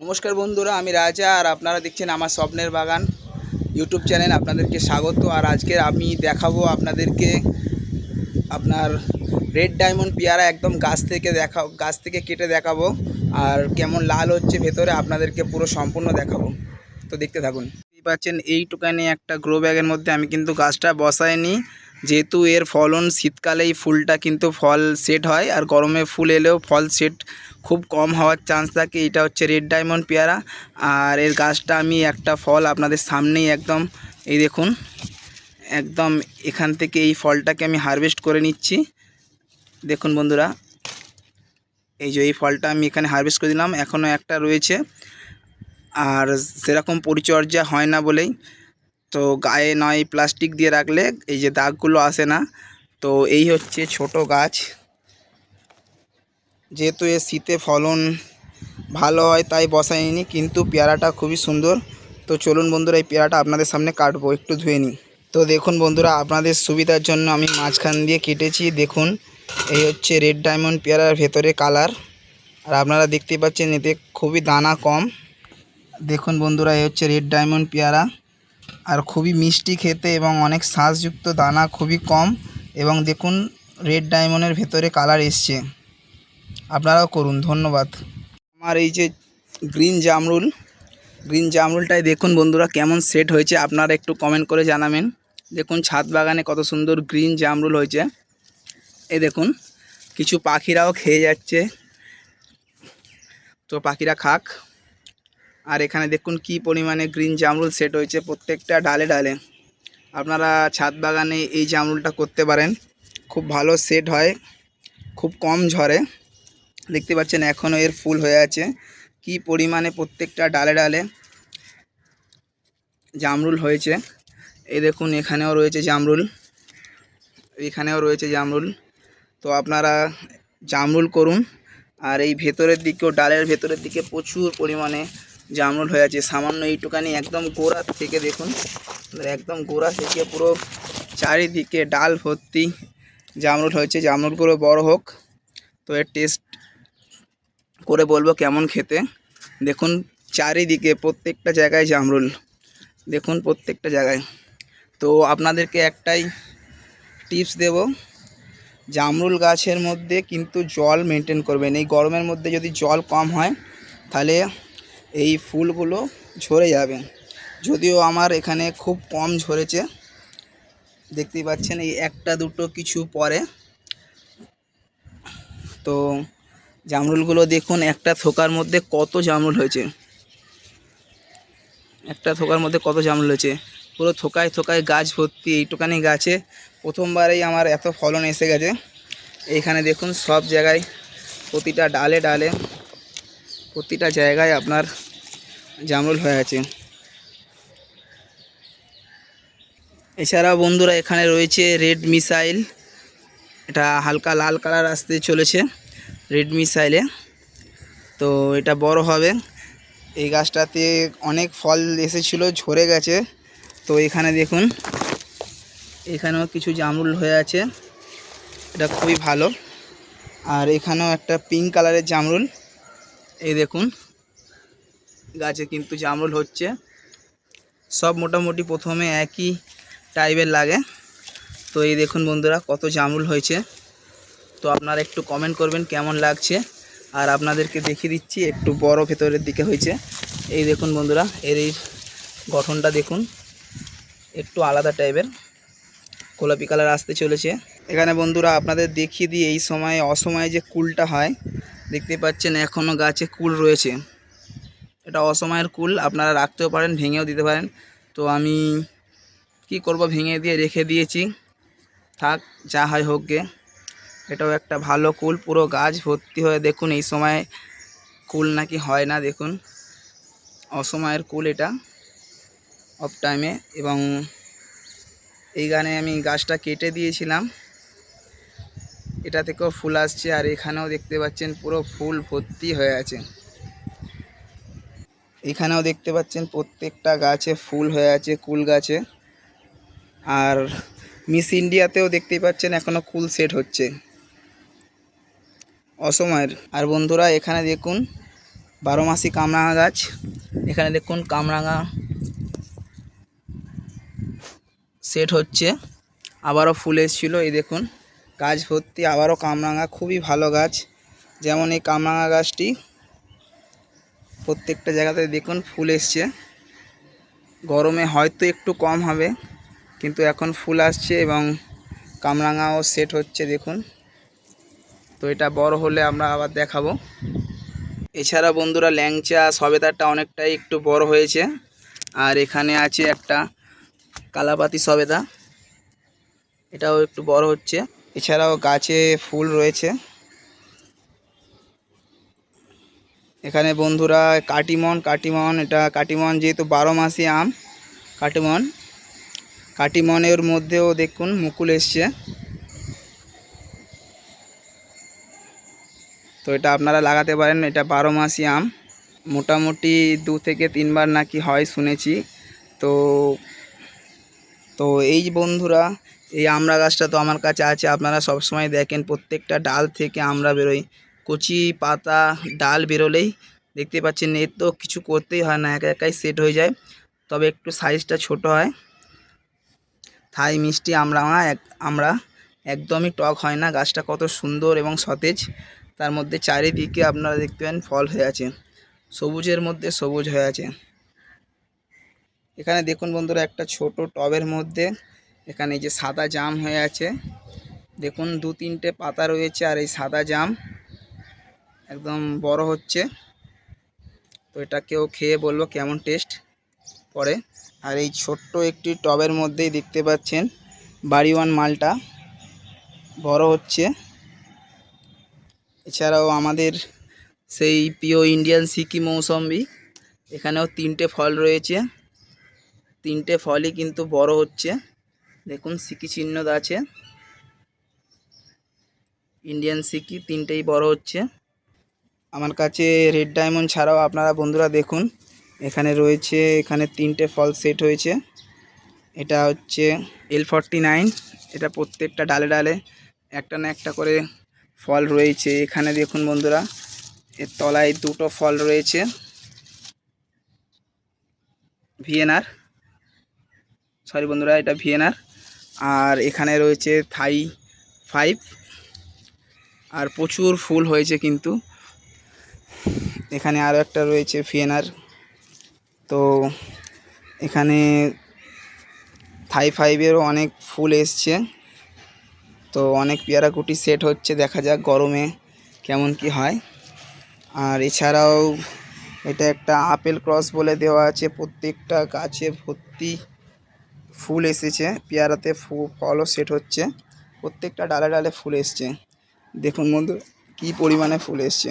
নমস্কার বন্ধুরা, আমি রাজা আর আপনারা দেখছেন আমার স্বপ্নের বাগান ইউটিউব চ্যানেল, আপনাদেরকে স্বাগত। আর আজকে আমি দেখাবো আপনাদেরকে আপনার রেড ডায়মন্ড পেয়ারা একদম গাছ থেকে দেখা, গাছ থেকে কেটে দেখাবো। আর কেমন লাল হচ্ছে ভেতরে আপনাদেরকে পুরো সম্পূর্ণ দেখাবো। তো দেখতে থাকুন। পাচ্ছেন এইটুকানি একটা গ্রো ব্যাগের মধ্যে আমি কিন্তু গাছটা বসাইনি। যেহেতু এর ফলন শীতকালেই ফুলটা কিন্তু ফল সেট হয় আর গরমে ফুল এলেও ফল সেট খুব কম হওয়ার চান্স থাকে। এটা হচ্ছে রেড ডায়মন্ড পেয়ারা। আর এর গাছটা আমি একটা ফল আপনাদের সামনেই একদম, এই দেখুন, একদম এখান থেকে এই ফলটাকে আমি হারভেস্ট করে নিচ্ছি। দেখুন বন্ধুরা, এই যে এই ফলটা আমি এখানে হারভেস্ট করে দিলাম। এখনও একটা রয়েছে। আর সেরকম পরিচর্যা হয় না বলেই তো গায়ে নয় প্লাস্টিক দিয়ে রাখলে এই যে দাগগুলো আসে না। তো এই হচ্ছে ছোট গাছ। যেহেতু এর শীতে ফলন ভালো হয়, তাই বসাইনি, কিন্তু পেয়ারাটা খুবই সুন্দর। তো চলুন বন্ধুরা, এই পেয়ারাটা আপনাদের সামনে কাটবো, একটু ধুয়ে নিই। তো দেখুন বন্ধুরা, আপনাদের সুবিধার জন্য আমি মাঝখান দিয়ে কেটেছি। দেখুন, এই হচ্ছে রেড ডায়মন্ড পেয়ারার ভেতরে কালার আর আপনারা দেখতে পাচ্ছেন, এতে খুবই দানা কম। দেখুন বন্ধুরা, এই হচ্ছে রেড ডায়মন্ড পেয়ারা। আর খুবই মিষ্টি খেতে এবং অনেক শ্বাসযুক্ত দানা খুবই কম এবং দেখুন রেড ডায়মন্ডের ভেতরে কালার এসছে। আপনারাও করুন, ধন্যবাদ। আমার এই যে গ্রিন জামরুল, গ্রিন জামরুলটাই দেখুন বন্ধুরা কেমন সেট হয়েছে, আপনারা একটু কমেন্ট করে জানাবেন। দেখুন ছাদ বাগানে কত সুন্দর গ্রিন জামরুল হয়েছে। এই দেখুন, কিছু পাখিরাও খেয়ে যাচ্ছে। তো পাখিরা খাক। আর এখানে দেখুন কি পরিমাণে গ্রিন জামরুল সেট হয়েছে প্রত্যেকটা ডালে ডালে। আপনারা ছাদ বাগানে এই জামরুলটা করতে পারেন। খুব ভালো সেট হয়, খুব কম ঝরে। দেখতে পাচ্ছেন এখনও এর ফুল হয়ে আছে। কি পরিমাণে প্রত্যেকটা ডালে ডালে জামরুল হয়েছে। এই দেখুন এখানেও রয়েছে জামরুল, এখানেও রয়েছে জামরুল। তো আপনারা জামরুল করুন। আর এই ভেতরের দিকেও, ডালের ভেতরের দিকে প্রচুর পরিমাণে জামরুল হয়ে আছে। সামান্য এইটুকানি একদম গোড়া থেকে দেখুন। একদম গোড়া থেকে পুরো চারিদিকে ডাল ভর্তি জামরুল হয়েছে। জামরুলগুলো বড় হোক, তো এর টেস্ট করে বলব কেমন খেতে। দেখুন চারিদিকে প্রত্যেকটা জায়গায় জামরুল। দেখুন প্রত্যেকটা জায়গায়। তো আপনাদেরকে একটাই টিপস দেব, জামরুল গাছের মধ্যে কিন্তু জল মেনটেন করবেন। এই গরমের মধ্যে যদি জল কম হয়, তাহলে এই ফুলগুলো ঝরে যাবে। যদিও আমার এখানে খুব কম ঝরেছে। দেখতেই পাচ্ছেন এই একটা দুটো কিছু পরে। তো জামরুলগুলো দেখুন, একটা থোকার মধ্যে কত জামরুল হয়েছে। একটা থোকার মধ্যে কত জামরুল হয়েছে। পুরো থোকায় থোকায় গাছ ভর্তি, এইটুকানি গাছে। প্রথমবারেই আমার এত ফলন এসে গেছে। এইখানে দেখুন সব জায়গায় প্রতিটা ডালে ডালে প্রতিটা জায়গায় আপনার জামরুল হয়ে আছে। এছাড়াও বন্ধুরা এখানে রয়েছে রেড মিসাইল। এটা হালকা লাল কালার আসতে চলেছে রেড মিসাইলে। তো এটা বড় হবে। এই গাছটাতে অনেক ফল এসেছিল, ঝরে গেছে। তো এখানে দেখুন, এখানেও কিছু জামরুল হয়ে আছে। এটা খুবই ভালো। আর এখানেও একটা পিঙ্ক কালারের জামরুল। এই দেখুন, গাছে কিন্তু জামরুল হচ্ছে। সব মোটামুটি প্রথমে একই টাইপের লাগে। তো এই দেখুন বন্ধুরা, কত জামরুল হয়েছে। তো আপনারা একটু কমেন্ট করবেন কেমন লাগছে। আর আপনাদেরকে দেখিয়ে দিচ্ছি, একটু বড় ভেতরের দিকে হয়েছে। এই দেখুন বন্ধুরা, এর এই গঠনটা দেখুন, একটু আলাদা টাইপের গোলাপি কালার আসতে চলেছে। এখানে বন্ধুরা, আপনাদের দেখিয়ে দিই, এই সময়, অসময়ে যে কুলটা হয় দেখতে পাচ্ছেন এখনও গাছে কুল রয়েছে। এটা অসময়ের কুল, আপনারা রাখতেও পারেন, ভেঙেও দিতে পারেন। তো আমি কি করব, ভেঙে দিয়ে রেখে দিয়েছি। থাক, যা হয় হোক গে। এটাও একটা ভালো কুল, পুরো গাছ ভর্তি হয়ে দেখুন, এই সময় কুল নাকি হয় না, দেখুন। অসময়ের কুল এটা অফ টাইমে এবং এই গানে আমি গাছটা কেটে দিয়েছিলাম। এটা থেকেও ফুল আসছে আর এখানেও দেখতে পাচ্ছেন পুরো ফুল ভর্তি হয়ে আছে। এখানেও দেখতে পাচ্ছেন প্রত্যেকটা গাছে ফুল হয়ে আছে, কুল গাছে। আর মিস ইন্ডিয়াতেও দেখতেই পাচ্ছেন এখনও কুল সেট হচ্ছে। অসময়ের। আর বন্ধুরা, এখানে দেখুন বারো মাসি কামরাঙা গাছ। এখানে দেখুন কামরাঙা সেট হচ্ছে। আবারও ফুল এসেছিল, এই দেখুন। গাছ ভর্তি, আবারও কামরাঙা, খুবই ভালো গাছ। যেমন এই কামরাঙা গাছটি প্রত্যেকটা জায়গাতে দেখুন ফুল এসছে। গরমে হয়তো একটু কম হবে, কিন্তু এখন ফুল আসছে এবং কামরাঙাও সেট হচ্ছে, দেখুন। তো এটা বড় হলে আমরা আবার দেখাবো। এছাড়া বন্ধুরা, ল্যাংচা, সবেদারটা অনেকটাই একটু বড় হয়েছে। আর এখানে আছে একটা কালাপাতি সবেদা। এটাও একটু বড় হচ্ছে। এছাড়াও গাছে ফুল রয়েছে। এখানে বন্ধুরা কাটিমন কাটিমন, এটা কাটিমন যেহেতু বারো মাসি আম, কাটিমন। কাটিমনের মধ্যেও দেখুন মুকুল এসছে। তো এটা আপনারা লাগাতে পারেন, এটা বারো মাসি আম। মোটামুটি দু থেকে তিনবার নাকি হয় শুনেছি। তো তো এই বন্ধুরা এই আমড়া গাছটা তো আমার কাছে আছে, আপনারা সব সময় দেখেন প্রত্যেকটা ডাল থেকে আমরা বেরোই। কচি পাতা, ডাল বেরোলেই দেখতে পাচ্ছেন এর তো কিছু করতেই হয় না, একা একাই সেট হয়ে যায়। তবে একটু সাইজটা ছোট হয়। থাই মিষ্টি আমরা, এক, আমরা একদমই টক হয় না, গাছটা কত সুন্দর এবং সতেজ। তার মধ্যে চারিদিকে আপনারা দেখতে পান ফল হয়ে আছে, সবুজের মধ্যে সবুজ হয়ে আছে। এখানে দেখুন বন্ধুরা একটা ছোট টবের মধ্যে এখানে যে সাদা জাম হয়ে আছে। দেখুন, দু তিনটে পাতা রয়েছে আর এই সাদা জাম একদম বড় হচ্ছে। তো এটা কেউ খেয়ে বলব কেমন টেস্ট পরে আর এই ছোট্ট একটি টবের মধ্যেই দেখতে পাচ্ছেন, বাড়িওয়ান মালটা বড় হচ্ছে। এছাড়াও আমাদের সেই প্রিয় ইন্ডিয়ান সিকি মৌসম্বি, এখানেও তিনটে ফল রয়েছে। তিনটে ফলই কিন্তু বড় হচ্ছে। দেখুন, সিকি চিহ্ন আছে। ইন্ডিয়ান সিকি, তিনটেই বড় হচ্ছে। আমার কাছে রেড ডায়মন্ড ছাড়াও আপনারা বন্ধুরা দেখুন, এখানে রয়েছে, এখানে তিনটে ফল সেট হয়েছে। এটা হচ্ছে এল ফর্টি নাইন এটা প্রত্যেকটা ডালে ডালে একটা না একটা করে ফল রয়েছে। এখানে দেখুন বন্ধুরা, এর তলায় দুটো ফল রয়েছে। ভিএনআর সরি বন্ধুরা, এটা ভিএনআর আর এখানে রয়েছে থাই ফাইভ। আর প্রচুর ফুল হয়েছে কিন্তু। এখানে আরও একটা রয়েছে ফিয়েনার। তো এখানে থাই ফাইভেরও অনেক ফুল এসছে। তো অনেক পেয়ারা কুটি সেট হচ্ছে, দেখা যাক গরমে কেমন কি হয়। আর এছাড়াও এটা একটা আপেল ক্রস বলে দেওয়া আছে, প্রত্যেকটা গাছে ভর্তি ফুল এসেছে, পেয়ারাতে ফু, ফলও সেট হচ্ছে, প্রত্যেকটা ডালে ডালে ফুল এসছে। দেখুন বন্ধু কি পরিমাণে ফুল এসছে।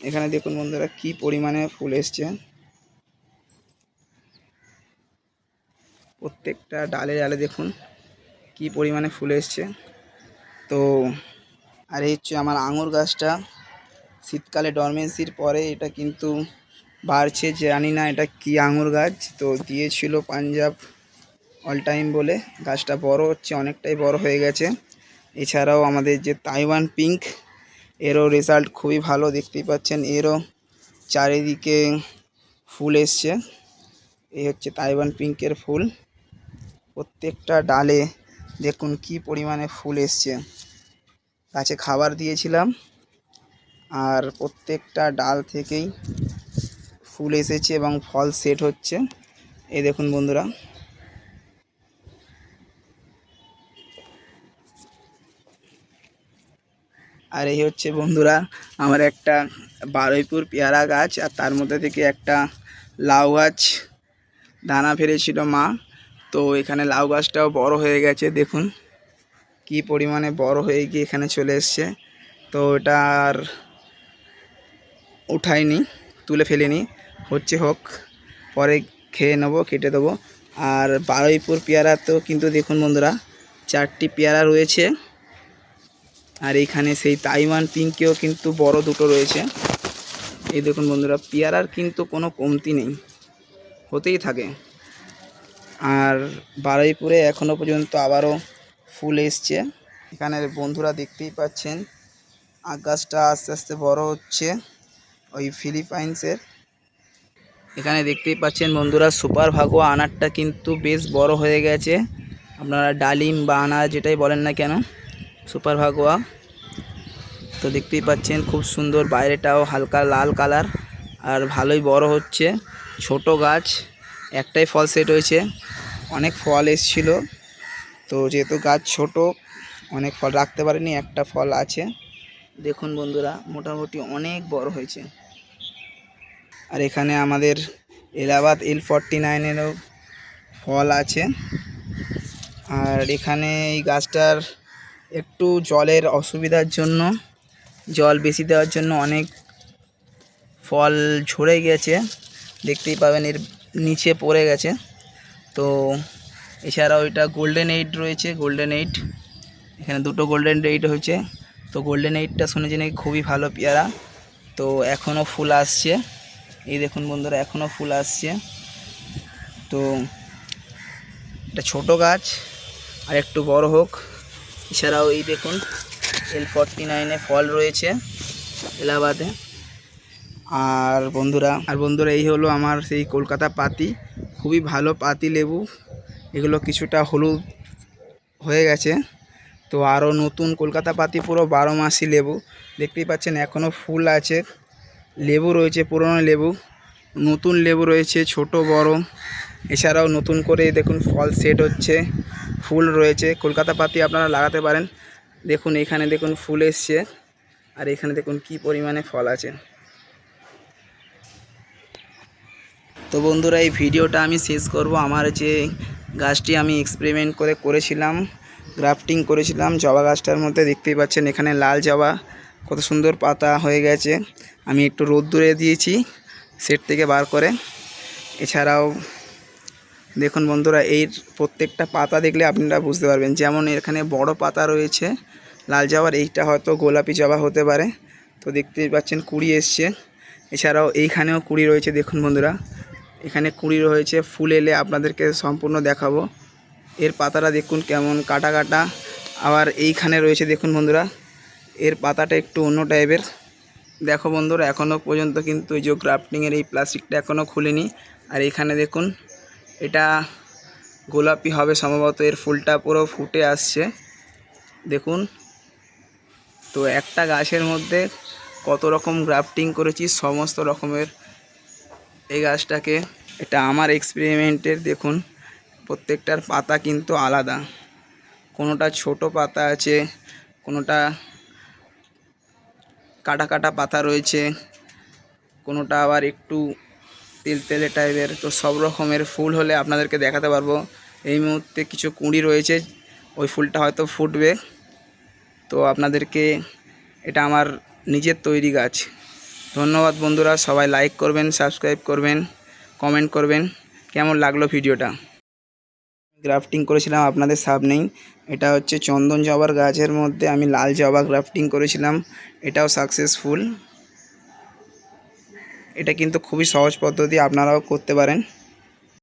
এখানে দেখুন বন্ধুরা, কি পরিমাণে ফুল এসছে। প্রত্যেকটা ডালে ডালে দেখুন, কি পরিমাণে ফুল এসছে। তো, আর এই হচ্ছে আমার আঙুর গাছটা। শীতকালে ডরমেন্সির পরে এটা কিন্তু বাড়ছে, জানি না এটা কি আঙুর গাছ। তো দিয়েছিল পাঞ্জাব অল টাইম বলে। গাছটা বড় হচ্ছে, অনেকটাই বড় হয়ে গেছে। এছাড়াও আমাদের যে তাইওয়ান পিঙ্ক এরও রেজাল্ট খুবই ভালো দেখতেই পাচ্ছেন। এরও চারিদিকে ফুল এসছে। এই হচ্ছে তাইওয়ান পিঙ্কের ফুল। প্রত্যেকটা ডালে দেখুন কি পরিমাণে ফুল এসছে। গাছে খাবার দিয়েছিলাম। আর প্রত্যেকটা ডাল থেকেই ফুল এসেছে এবং ফল সেট হচ্ছে। এই দেখুন বন্ধুরা। আর এই হচ্ছে বন্ধুরা আমার একটা বারুইপুর পেয়ারা গাছ, আর তার মধ্যে থেকে একটা লাউ গাছ। দানা ফেলেছিল মা। তো এখানে লাউ গাছটাও বড় হয়ে গেছে, দেখুন। কি পরিমাণে বড় হয়ে গিয়ে এখানে চলে এসছে। তো এটা আর উঠাইনি, তুলে ফেলিনি। হচ্ছে হোক, পরে খেয়ে নেব, কেটে দেবো। আর বারুইপুর পেয়ারা তো কিন্তু দেখুন বন্ধুরা, চারটি পেয়ারা রয়েছে। আর এইখানে সেই তাইওয়ান পিঙ্কেও কিন্তু বড় দুটো রয়েছে। এই দেখুন বন্ধুরা, পেয়ারার কিন্তু কোনো কমতি নেই, হতেই থাকে। আর বারুইপুরে এখনও পর্যন্ত আবারও ফুল এসছে। এখানে বন্ধুরা দেখতেই পাচ্ছেন, আকাশটা আস্তে আস্তে বড় হচ্ছে, ওই ফিলিপাইন্সের। এখানে দেখতেই পাচ্ছেন বন্ধুরা, সুপার ভাগোয়া আনারটা কিন্তু বেশ বড় হয়ে গেছে। আপনারা ডালিম বা আনার যেটাই বলেন না কেন, সুপার ভাগোয়া। তো দেখতেই পাচ্ছেন খুব সুন্দর, বাইরেটাও হালকা লাল কালার আর ভালোই বড় হচ্ছে। ছোট গাছ, একটাই ফল সেট হয়েছে, অনেক ফল এসছিল। তো যেহেতু গাছ ছোট, অনেক ফল রাখতে পারেনি, একটা ফল আছে। দেখুন বন্ধুরা, মোটামুটি অনেক বড় হয়েছে। আর এখানে আমাদের এলাহাবাদ এল ফর্টি নাইনেরও ফল আছে। আর এখানে এই গাছটার একটু জলের অসুবিধার জন্য, জল বেশি দেওয়ার জন্য অনেক ফল ঝরে গেছে। দেখতেই পাবেন এর নিচে পড়ে গেছে। তো এছাড়াও এটা গোল্ডেন এইট রয়েছে গোল্ডেন এইট এখানে দুটো গোল্ডেন এইট হয়েছে। তো গোল্ডেন এইটটা শুনেছি নাকি খুবই ভালো পেয়ারা। তো এখনও ফুল আসছে। এই দেখুন বন্ধুরা এখনও ফুল আসছে। তো এটা ছোট গাছ, আর একটু বড় হোক। এছাড়াও এই দেখুন এল ফর্টি নাইনে ফল রয়েছে এলাহাবাদে। আর বন্ধুরা আর বন্ধুরা, এই হলো আমার সেই কলকাতা পাতি। খুবই ভালো পাতি লেবু। এগুলো কিছুটা হলুদ হয়ে গেছে। তো আরও নতুন কলকাতা পাতি পুরো বারো মাসি লেবু। দেখতেই পাচ্ছেন এখনও ফুল আছে। লেবু রয়েছে, পুরনো লেবু। নতুন লেবু রয়েছে, ছোট, বড়। এছাড়াও নতুন করে দেখুন ফল সেট হচ্ছে, ফুল রয়েছে। কলকাতা পাতি আপনারা লাগাতে পারেন। দেখুন, এখানে দেখুন ফুল এসছে। আর এখানে দেখুন কি পরিমাণে ফল আছে। তো বন্ধুরা, এই ভিডিওটা আমি শেষ করব। আমার যে গাছটি আমি এক্সপেরিমেন্ট করে করেছিলাম গ্রাফটিং করেছিলাম, জবা গাছটার মধ্যে দেখতেই পাচ্ছেন, এখানে লাল জবা কত সুন্দর পাতা হয়ে গেছে। আমি একটু রোদ্দুরে দিয়েছি সেট থেকে বার করে। এছাড়াও দেখুন বন্ধুরা এই প্রত্যেকটা পাতা দেখলে আপনারা বুঝতে পারবেন। যেমন এখানে বড় পাতা রয়েছে, লাল জবার এইটা হয়তো গোলাপি জবা হতে পারে। তো দেখতেই পাচ্ছেন কুড়ি এসছে। এছাড়াও এইখানেও কুড়ি রয়েছে, দেখুন বন্ধুরা। এখানে কুড়ি রয়েছে, ফুল এলে আপনাদেরকে সম্পূর্ণ দেখাবো। এর পাতাটা দেখুন কেমন কাটা কাটা। আবার এইখানে রয়েছে, দেখুন বন্ধুরা এর পাতাটা একটু অন্য টাইপের। দেখো বন্ধুরা এখনও পর্যন্ত কিন্তু এই যে গ্রাফটিংয়ের এই প্লাস্টিকটা এখনও খুলিনি। আর এখানে দেখুন, এটা গোলাপি হবে সম্ভবত, এর ফুলটা পুরো ফুটে আসছে। দেখুন, তো একটা গাছের মধ্যে কত রকম গ্রাফটিং করেছি, সমস্ত রকমের এই গাছটাকে। এটা আমার এক্সপেরিমেন্টের দেখুন, প্রত্যেকটার পাতা কিন্তু আলাদা। কোনোটা ছোট পাতা আছে, কোনোটা কাটা কাটা পাতা রয়েছে। কোনোটা আবার একটু তেল তেলে টাইপের। তো সব রকমের ফুল হলে আপনাদেরকে দেখাতে পারব। এই মুহূর্তে কিছু কুঁড়ি রয়েছে। ওই ফুলটা হয়তো ফুটবে। তো আপনাদেরকে এটা আমার নিজের তৈরি গাছ। ধন্যবাদ বন্ধুরা। সবাই লাইক করবেন সাবস্ক্রাইব করবেন কমেন্ট করবেন। কেমন লাগল ভিডিওটা? গ্রাফটিং করেছিলাম আপনাদের সামনেই। এটা হচ্ছে চন্দন জবার গাছের মধ্যে আমি লাল জবা গ্রাফটিং করেছিলাম। এটাও সাকসেসফুল এটা কিন্তু খুবই সহজ পদ্ধতি, আপনারাও করতে পারেন।